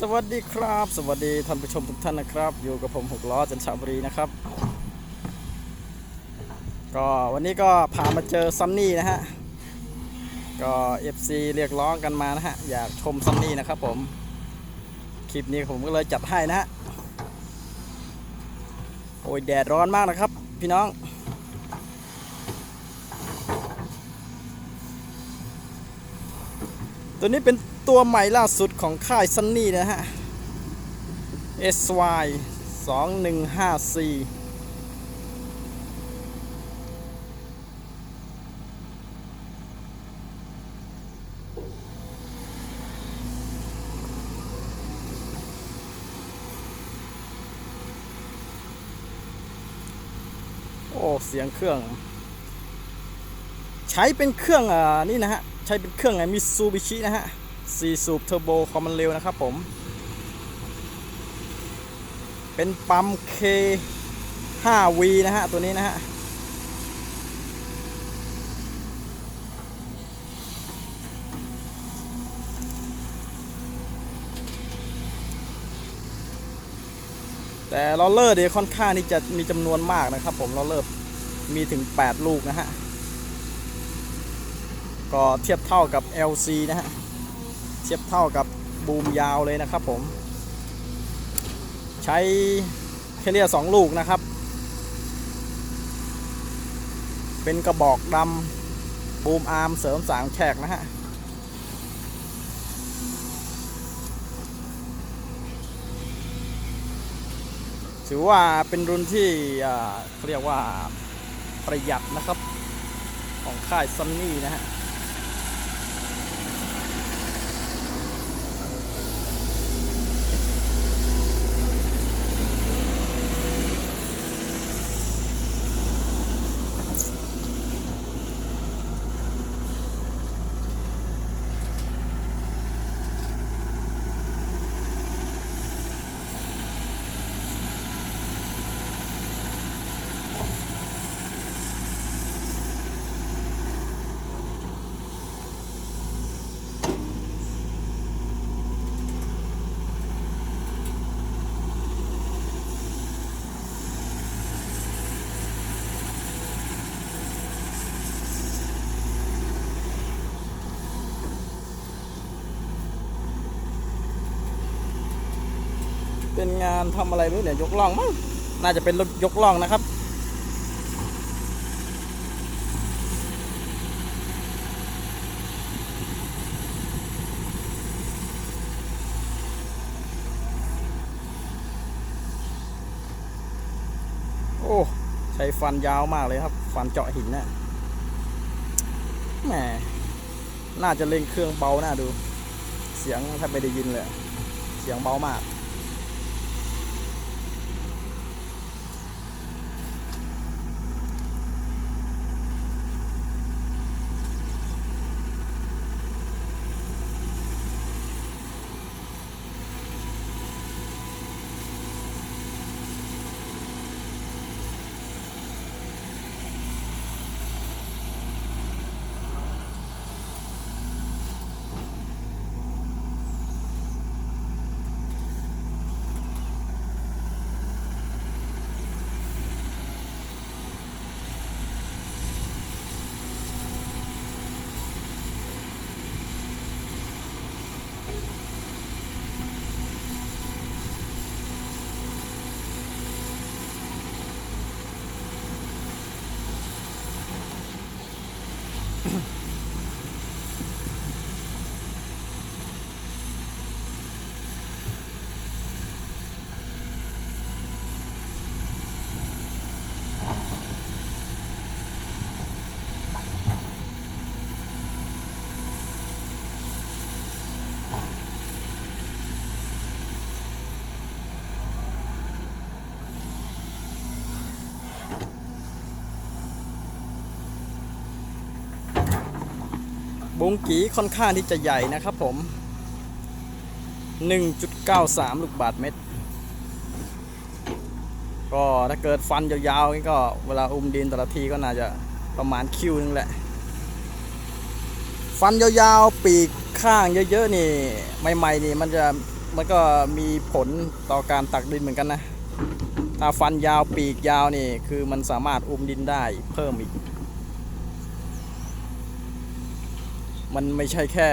สวัสดีครับ สวัสดีท่านผู้ชมทุกท่านนะครับ อยู่กับผมหกล้อจันทบุรีนะครับ ก็วันนี้ก็พามาเจอซันนี่นะฮะ ก็ FC เรียกร้องกันมานะฮะ อยากชมซันนี่นะครับผม คลิปนี้ผมก็เลยจัดให้นะฮะ โอ้ยแดดร้อนมากนะครับ พี่น้อง ตัวนี้เป็น ตัวใหม่ล่าสุดของค่ายซันนี่นะฮะ SY 2154โอ้เสียงเครื่อง ใช้เป็นเครื่องอ่านี่นะฮะ ใช้เป็นเครื่องไงมิซูบิชินะฮะ 4 สูบเทอร์โบความมันเร็วนะครับผม เป็นปั๊ม K 5V นะฮะ ตัวนี้นะฮะ แต่ลอเลอร์เดี๋ยวค่อนข้างที่จะมีจำนวนมากนะครับผมลอเลอร์มีถึง 8 ลูกนะฮะ ก็เทียบเท่ากับ LC นะฮะ เทียบเท่ากับบูมยาวเลยนะครับผม ใช้เคเลียสองลูกนะครับ เป็นกระบอกดำบูมอาร์มเสริมสางแฉกนะฮะถือว่าเป็นรุ่นที่เขาเรียกว่าประหยัดนะครับ ของค่ายซันนี่นะฮะ เป็นงานทำอะไรไม่รู้เนี่ยยกล่องมั้งน่าจะเป็นรถยกล่องนะครับ โอ้ใช้ฟันยาวมากเลยครับ ฟันเจาะหินนะ่ะแหมน่าจะเล่งเครื่องเบาหน้าดู เสียงแทบไม่ได้ยินเลย เสียงเบามาก งกีค่อนข้างที่จะใหญ่นะครับผม 1.93 ลูกบาทเมตร ก็ถ้าเกิดฟันยาวๆนี่ก็เวลาอุ้มดินแต่ละทีก็น่าจะประมาณคิวนึงแหละ ฟันยาวๆ ปีกข้างเยอะๆนี่ใหม่ๆนี่มันจะมันก็มีผลต่อการตักดินเหมือนกันนะ ถ้าฟันยาวปีกยาวนี่คือมันสามารถอุ้มดินได้เพิ่มอีก มันไม่ใช่แค่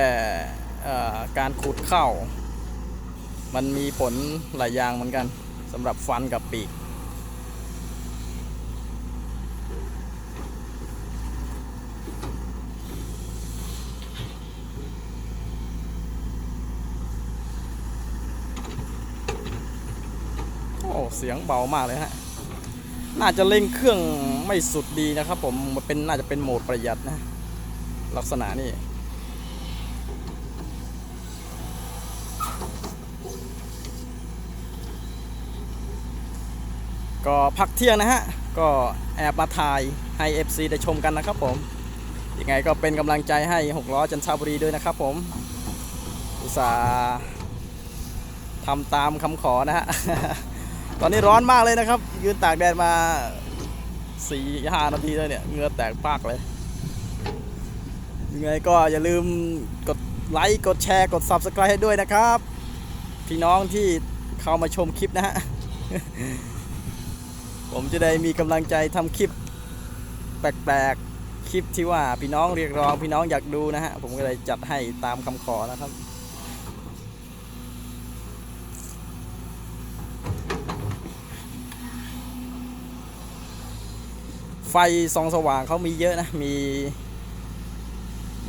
การขุดเข้า มันมีผลหลายอย่างเหมือนกันสำหรับฟันกับปีก โอ้ เสียงเบามากเลยฮะ น่าจะเร่งเครื่องไม่สุดดีนะครับผม มันเป็นน่าจะเป็นโหมดประหยัดนะ ลักษณะนี้ ก็พักเที่ยงนะฮะ ก็แอบมาถ่ายให้ FC ได้ชมกันนะครับผม ยังไงก็เป็นกำลังใจให้หกล้อจันทบุรีด้วยนะครับผม อุตส่าห์ทำตามคำขอนะฮะ ตอนนี้ร้อนมากเลยนะครับ ยืนตากแดดมาสี่ห้านาทีแล้วเนี่ยเหงื่อแตกปากเลย ยังไงก็อย่าลืมกดไลค์กดแชร์กด Subscribe ให้ด้วยนะครับ พี่น้องที่เข้ามาชมคลิปนะฮะ ผมจะได้มีกำลังใจทำคลิปแปลกๆ คลิปที่ว่าพี่น้องเรียกร้องพี่น้องอยากดูนะฮะ ผมก็เลยจัดให้ตามคำขอนะครับไฟสองสว่างเขามีเยอะนะ มี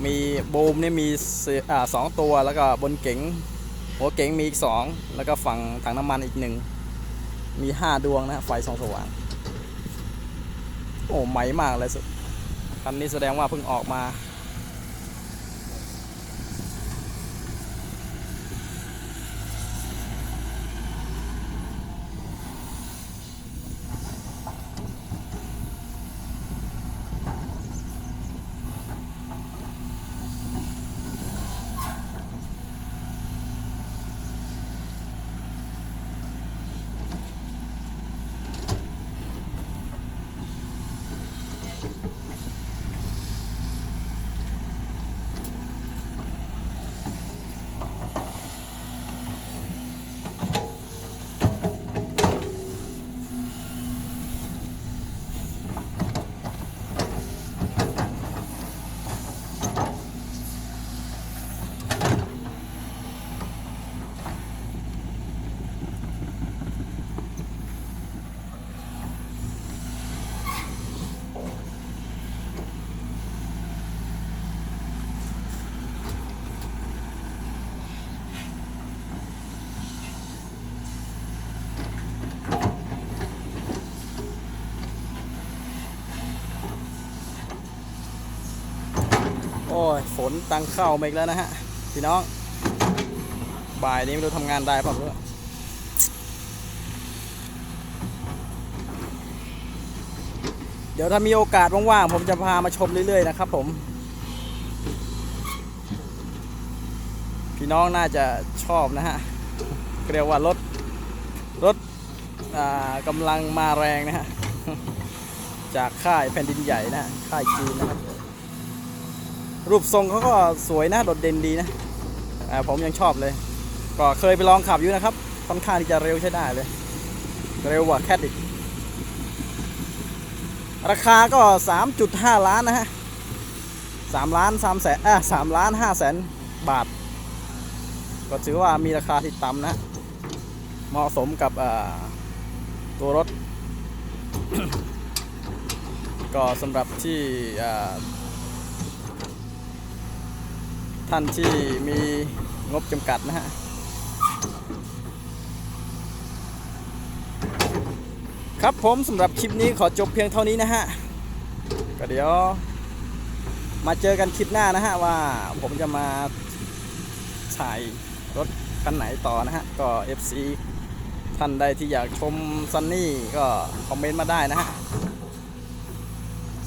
มีโบมเนี่ยมีสออ่าสองตัวแล้วก็บนเก๋งหัวเก๋งมีอีกสองแล้วก็ฝั่งถังน้ำมันอีกหนึ่ง มีห้าดวงนะไฟสองสว่าง โอ้ไหมมากเลยสุดคันนี้แสดงว่าเพิ่งออกมา โอ้ยฝนตังเข้ามาอีกแล้วนะฮะพี่น้อง บ่ายนี้ไม่รู้ทำงานได้เปล่าไม่รู้เดี๋ยวถ้ามีโอกาสว่างๆผมจะพามาชมเรื่อยๆนะครับ ผม พี่น้องน่าจะชอบนะฮะเรียกว่ารถรถอ่ากำลังมาแรงนะฮะจากค่ายแผ่นดินใหญ่นะฮะค่ายจีนนะครับ รูปทรงเขาก็สวยนะโดดเด่นดีนะผมยังชอบเลย ก็เคยไปลองขับอยู่นะครับค่อนข้างที่จะเร็วใช้ได้เลย เร็วกว่าแคทอีกราคาก็ 3.5 ล้านนะฮะ3ล้าน3แสนอะ3ล้าน5แสนบาท ก็ถือว่ามีราคาที่ต่ำนะ เหมาะสมกับตัวรถ ก็สำหรับที่ ท่านที่มีงบจำกัดนะฮะ ครับผมสำหรับคลิปนี้ขอจบเพียงเท่านี้นะฮะ ก็เดี๋ยว มาเจอกันคลิปหน้านะฮะ ว่าผมจะมาถ่ายรถคันไหนต่อนะฮะ ก็ FC ท่านใดที่อยากชมซันนี่ก็คอมเมนต์มาได้นะฮะ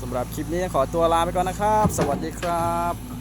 สำหรับคลิปนี้ขอตัวลาไปก่อนนะครับ สวัสดีครับ